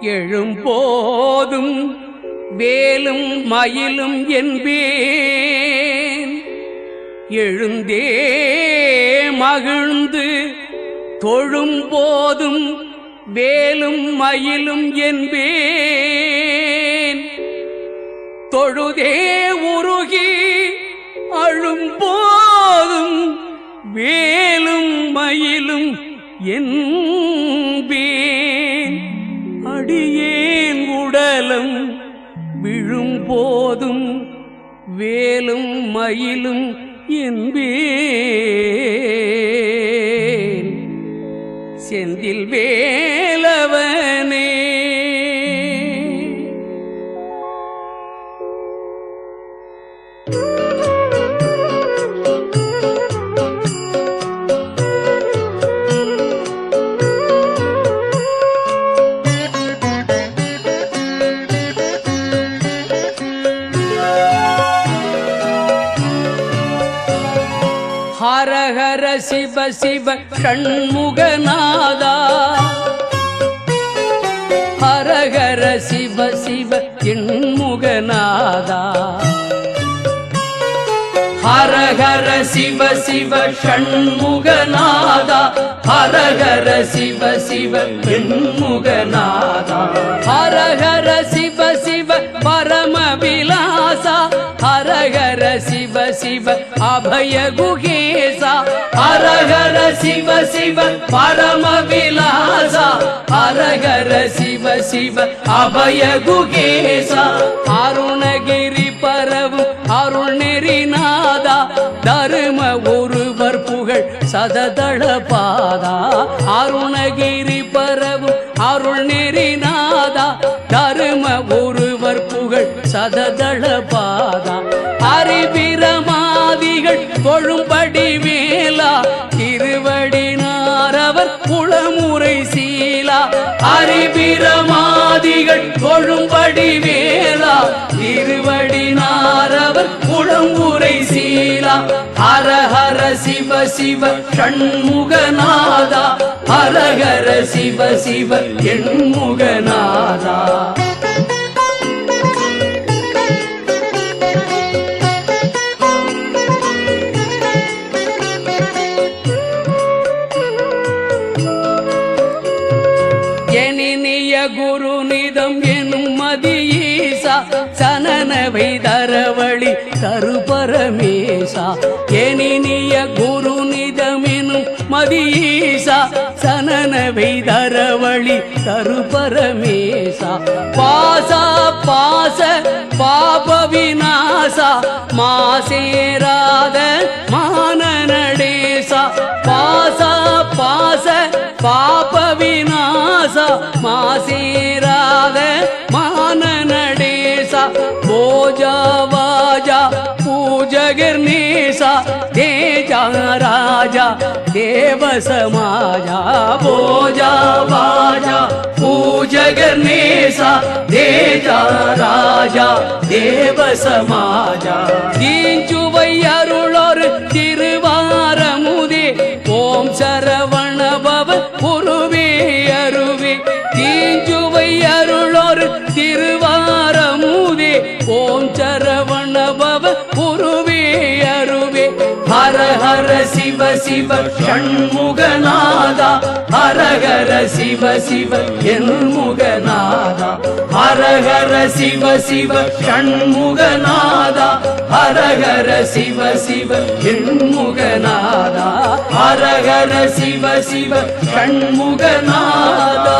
எழும்போதும் வேலும் மயிலும் என்பேன். எழுந்தே மகிழ்ந்து தொழும்போதும் வேலும் மயிலும் என்பேன். தொழுதே உருகி அழும்போதும் வேலும் மயிலும் என்பே போதும் வேலும் மயிலும் என்பேன். செந்தில் வேலவனே ஹரஹர சிவ சிவ ஷண்முகநாதா ஹரஹர சிவ சிவ எண்முகநாதா ஹரஹர சிவ சிவ ஷண்முகநாதா ஹரஹர சிவ சிவ எண்முகநாதா ஹரஹர சிவ சிவ பரம சிவ அபய குகேசா. அரகர சிவ சிவ பரம விலாசா. அரகர சிவ சிவ அபய குகேசா. அருணகிரி பரவும் அருள் நெறிநாதா தரும ஒருவர் புகழ் சததள பாதா. அருணகிரி பரவும் அருள் நெறிநாதா தரும ஒருவர் புகழ் சததள பாதா. அறிவி அறிபிரமாதிகள் அறிவிரமாதிகள் வேளா. திருவடி நாரவர் குளமுறை சீலா. ஹர ஹர சிவ சிவ ஷண்முகநாதா ஹரஹர சிவ சிவ எண்முகநாதா. தரவழி தருபரமேசா எனினிய குரு நிதமெனும் மதியீசா சனனவை தரவழி தருபரமேசா பாசா பாச பாப விநாசா மாசேராத மானநடேசா. பாசா பாச பாப விநாசா மாசேராத மானநடேசா. நடேசா ராஜா தேவ சமாஜா போஜா வாஜா பூஜகர் நேசா தேஜா ராஜா தேவ சமாஜா தீஞ்சுவை அருளொரு திருவாரமுதே ஓம் சரவண பவ குருவே அருவே தீஞ்சுவை அருளொரு திருவாரமுதே ஓம் சரவண பவ குருவே அருவே ஹர ஹர சிவ சிவ ஷண்முகநாதா. ஹர ஹர சிவ சிவ எண்முகநாதா ஹர ஹர சிவ சிவ ஷண்முகநாதா. ஹர ஹர சிவ சிவ எண்முகநாதா ஹர ஹர சிவ சிவ ஷண்முகநாதா.